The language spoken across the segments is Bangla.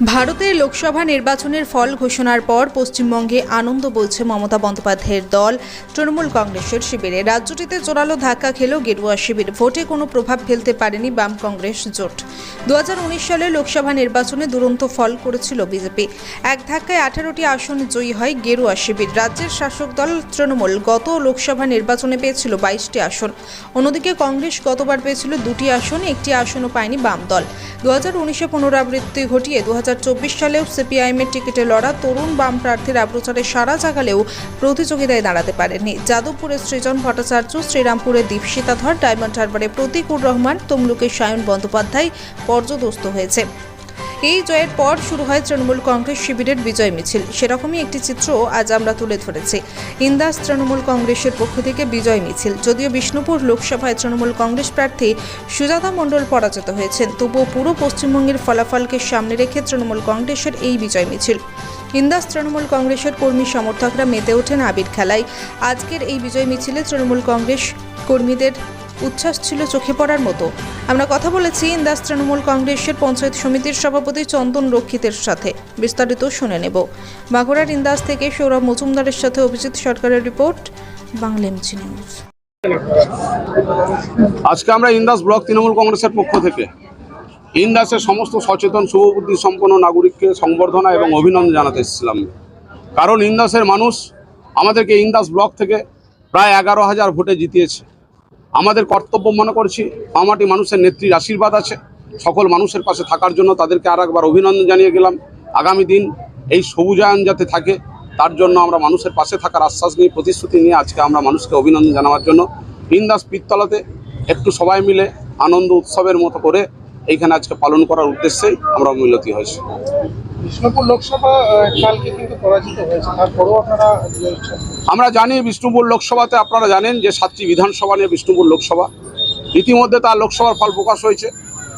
ভারতের লোকসভা নির্বাচনের ফল ঘোষণার পর পশ্চিমবঙ্গে আনন্দ বলছে মমতা বন্দ্যোপাধ্যায়ের দল। তৃণমূল কংগ্রেসের শিবিরে রাজ্যটিতে জোরালো ধাক্কা খেল গেরুয়া শিবির ভোটে কোনো প্রভাব ফেলতে পারেনি বাম কংগ্রেস জোট। দু হাজার উনিশ সালে লোকসভা নির্বাচনে দুরন্ত ফল করেছিল বিজেপি। এক ধাক্কায় আঠারোটি আসন জয়ী হয় গেরুয়া শিবির। রাজ্যের শাসক দল তৃণমূল গত লোকসভা নির্বাচনে পেয়েছিল বাইশটি আসন। অন্যদিকে কংগ্রেস গতবার পেয়েছিল দুটি আসন, একটি আসনও পায়নি বাম দল। দু হাজার উনিশে পুনরাবৃত্তি ঘটিয়ে দুহাজার চব্বিশ সালেও সিপিআইএমের টিকিটে লড়া তরুণ বাম প্রার্থীরা প্রচারে সারা জাগালেও প্রতিযোগিতায় দাঁড়াতে পারেননি। যাদবপুরের সৃজন ভট্টাচার্য, শ্রীরামপুরের দীপশিতা ধর, ডায়মন্ড হারবারে প্রতীকুর রহমান, তমলুকের সায়ন বন্দ্যোপাধ্যায় পর্যদস্ত হয়েছে। এই জয়ের পর শুরু হয় তৃণমূল কংগ্রেস শিবিরের বিজয় মিছিল। সেরকমই একটি চিত্র আজ আমরা তুলে ধরেছি। ইন্দাস তৃণমূল কংগ্রেসের পক্ষ থেকে বিজয় মিছিল। যদিও বিষ্ণুপুর লোকসভায় তৃণমূল কংগ্রেস প্রার্থী সুজাতা মণ্ডল পরাজিত হয়েছেন, তবুও পুরো পশ্চিমবঙ্গের ফলাফলকে সামনে রেখে তৃণমূল কংগ্রেসের এই বিজয় মিছিল। ইন্দাস তৃণমূল কংগ্রেসের কর্মী সমর্থকরা মেতে ওঠেন আবির খেলায়। আজকের এই বিজয় মিছিলে তৃণমূল কংগ্রেস কর্মীদের উচ্ছ্বাস ছিল চোখে পড়ার মতো। আমরা কথা বলেছি ইন্দাস তৃণমূল কংগ্রেসের পঞ্চায়েত সমিতির সভাপতি চন্দন রক্ষিতের সাথে। বিস্তারিত শুনে নেব। বাঁকুড়ার ইন্দাস থেকে সৌরভ মজুমদারের সাথে অভিজিৎ সরকারের রিপোর্ট, বাংলা নিউজ। আজকে আমরা ইন্দাস ব্লক তৃণমূল কংগ্রেসের পক্ষ থেকে ইন্দাসের সমস্ত সচেতন, শুভবুদ্ধি সম্পন্ন নাগরিককে সংবর্ধনা এবং অভিনন্দন জানাতে এসেছিলাম। কারণ ইন্দাসের মানুষ আমাদেরকে ইন্দাস ব্লক থেকে প্রায় এগারো হাজার ভোটে জিতিয়েছে। আমাদের কর্তব্য মনে করছি মামাটি মানুষের নেত্রীর আশীর্বাদ আছে। সকল মানুষের পাশে থাকার জন্য তাদেরকে আর একবার অভিনন্দন জানিয়ে গেলাম। আগামী দিন এই সবুজায়ন যাতে থাকে, তার জন্য আমরা মানুষের পাশে থাকার আশ্বাস নিয়ে, প্রতিশ্রুতি নিয়ে আজকে আমরা মানুষকে অভিনন্দন জানাবার জন্য বিন্দাস পীরতলাতে একটু সবাই মিলে আনন্দ উৎসবের মতো করে এইখানে আজকে পালন করার উদ্দেশ্যেই আমরা মিলতি হয়েছি। বিষ্ণুপুর লোকসভা আমরা জানি বিষ্ণুপুর লোকসভাতে আপনারা জানেন যে সাতটি বিধানসভা নিয়ে বিষ্ণুপুর লোকসভা। ইতিমধ্যে তার লোকসভার ফল প্রকাশ হয়েছে।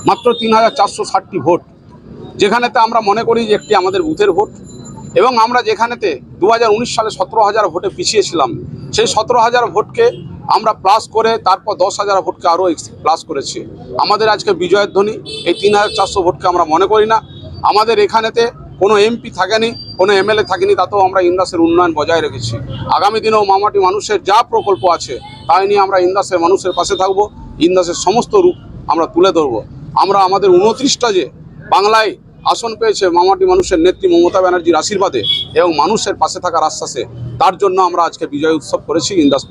মাত্র তিন হাজার চারশো ষাটটি ভোট। যেখানেতে আমরা মনে করি যে একটি আমাদের বুথের ভোট। এবং আমরা যেখানেতে দু হাজার উনিশ সালে সতেরো হাজার ভোটে পিছিয়েছিলাম, সেই সতেরো হাজার ভোটকে আমরা প্লাস করে তারপর দশ হাজার ভোটকে আরও প্লাস করেছি। আমাদের আজকে বিজয়ের ধ্বনি, এই তিন হাজার চারশো ভোটকে আমরা মনে করি না। আমাদের এখানেতে কোনো এমপি থাকেনি কোনো এমএলএ থাকেনি তাতেও আমরা ইন্দাসের উন্নয়ন বজায় রেখেছি। আগামী দিনেও মামাটি মানুষের যা প্রকল্প আছে তাই নিয়ে আমরা ইন্দাসের মানুষের পাশে থাকব ইন্দাসের সমস্ত রূপ আমরা তুলে ধরবো। আমরা আমাদের উনত্রিশটা যে বাংলায় আসন পেয়েছে মামাটি মানুষের নেত্রী মমতা ব্যানার্জির আশীর্বাদে এবং মানুষের পাশে থাকার আশ্বাসে তার জন্য আমরা আজকে বিজয় উৎসব করেছি ইন্দাস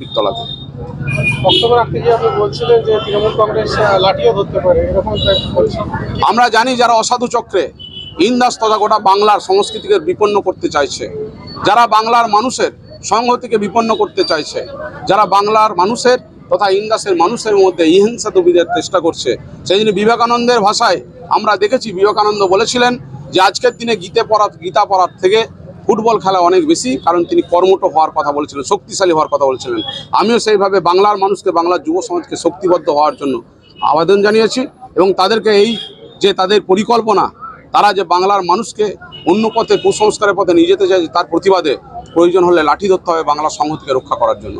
বলছেন। আমরা জানি যারা অসাধু চক্রে ইন্দাস তথা গোটা বাংলার সংস্কৃতিকে বিপন্ন করতে চাইছে। যারা বাংলার মানুষের সংহতিকে বিপন্ন করতে চাইছে, যারা বাংলার মানুষের তথা ইন্দাসের মানুষের মধ্যে ইহিংসা তবিদের চেষ্টা করছে, সেই জন্য বিবেকানন্দের ভাষায় আমরা দেখেছি, বিবেকানন্দ বলেছিলেন যে আজকের দিনে গীতে পড়া গীতা পড়ার থেকে ফুটবল খেলা অনেক বেশি, কারণ তিনি কর্মঠ হওয়ার কথা বলেছিলেন, শক্তিশালী হওয়ার কথা বলেছিলেন। আমিও সেইভাবে বাংলার মানুষকে, বাংলার যুব সমাজকে শক্তিবদ্ধ হওয়ার জন্য আবেদন জানিয়েছি এবং তাদেরকে এই যে তাদের পরিকল্পনা তারা যে বাংলার মানুষকে অন্য পথে কুসংস্কারের পথে নিয়ে যেতে চাইছে, তার প্রতিবাদে প্রয়োজন হলে লাঠি ধরতে হবে বাংলা সংহতিকে রক্ষা করার জন্য।